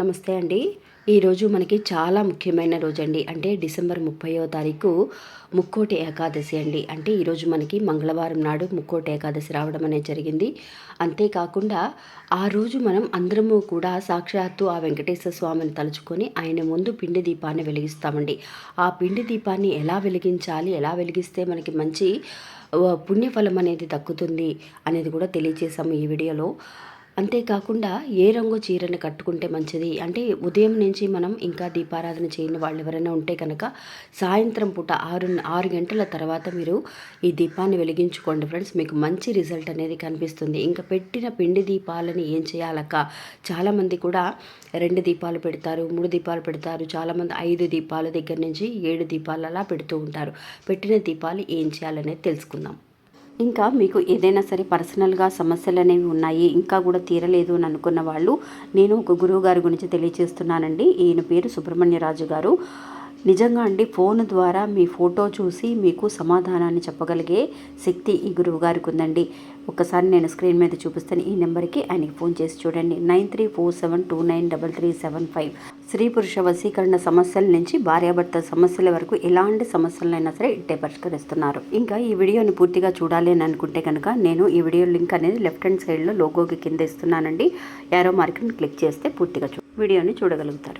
నమస్తే అండి. ఈరోజు మనకి చాలా ముఖ్యమైన రోజు అండి అంటే డిసెంబర్ ముప్పైవ తారీఖు ముక్కోటి ఏకాదశి అండి. అంటే ఈరోజు మనకి మంగళవారం నాడు ముక్కోటి ఏకాదశి రావడం అనేది జరిగింది. అంతేకాకుండా ఆ రోజు మనం అందరము కూడా సాక్షాత్తు ఆ వెంకటేశ్వర స్వామిని తలుచుకొని ఆయన ముందు పిండి దీపాన్ని వెలిగిస్తామండి. ఆ పిండి దీపాన్ని ఎలా వెలిగించాలి ఎలా వెలిగిస్తే మనకి మంచి పుణ్యఫలం అనేది దక్కుతుంది అనేది కూడా తెలియజేశాము ఈ వీడియోలో. అంతేకాకుండా ఏ రంగు చీరను కట్టుకుంటే మంచిది? అంటే ఉదయం నుంచి మనం ఇంకా దీపారాధన చేయని వాళ్ళు ఎవరైనా ఉంటే కనుక సాయంత్రం పూట ఆరు ఆరు గంటల తర్వాత మీరు ఈ దీపాన్ని వెలిగించుకోండి ఫ్రెండ్స్. మీకు మంచి రిజల్ట్ అనేది కనిపిస్తుంది. ఇంకా పెట్టిన పిండి దీపాలని ఏం చేయాలక్క? చాలామంది కూడా రెండు దీపాలు పెడతారు మూడు దీపాలు పెడతారు చాలామంది ఐదు దీపాల దగ్గర నుంచి ఏడు దీపాలు అలా పెడుతూ ఉంటారు. పెట్టిన దీపాలు ఏం చేయాలనేది తెలుసుకుందాం. ఇంకా మీకు ఏదైనా సరే పర్సనల్గా సమస్యలు అనేవి ఉన్నాయి ఇంకా కూడా తీరలేదు అని అనుకున్న వాళ్ళు నేను ఒక గురువు గారి గురించి తెలియజేస్తున్నానండి ఈయన పేరు సుబ్రహ్మణ్యరాజు గారు. నిజంగా అండి ఫోన్ ద్వారా మీ ఫోటో చూసి మీకు సమాధానాన్ని చెప్పగలిగే శక్తి ఈ గురువు గారికి ఉందండి ఒకసారి నేను స్క్రీన్ మీద చూపిస్తాను ఈ నెంబర్కి ఆయనకి ఫోన్ చేసి చూడండి. Nine three four seven two nine double three seven five. స్త్రీ పురుష వశీకరణ సమస్యల నుంచి భార్యాభర్త సమస్యల వరకు ఎలాంటి సమస్యలైనా సరే ఇట్టే పరిష్కరిస్తున్నారు. ఇంకా ఈ వీడియోని పూర్తిగా చూడాలి అని అనుకుంటే కనుక నేను ఈ వీడియో లింక్ అనేది లెఫ్ట్ హ్యాండ్ సైడ్లో లోగోకి కింద ఇస్తున్నానండి. యారో మార్కెట్ని క్లిక్ చేస్తే పూర్తిగా చూ వీడియోని చూడగలుగుతారు.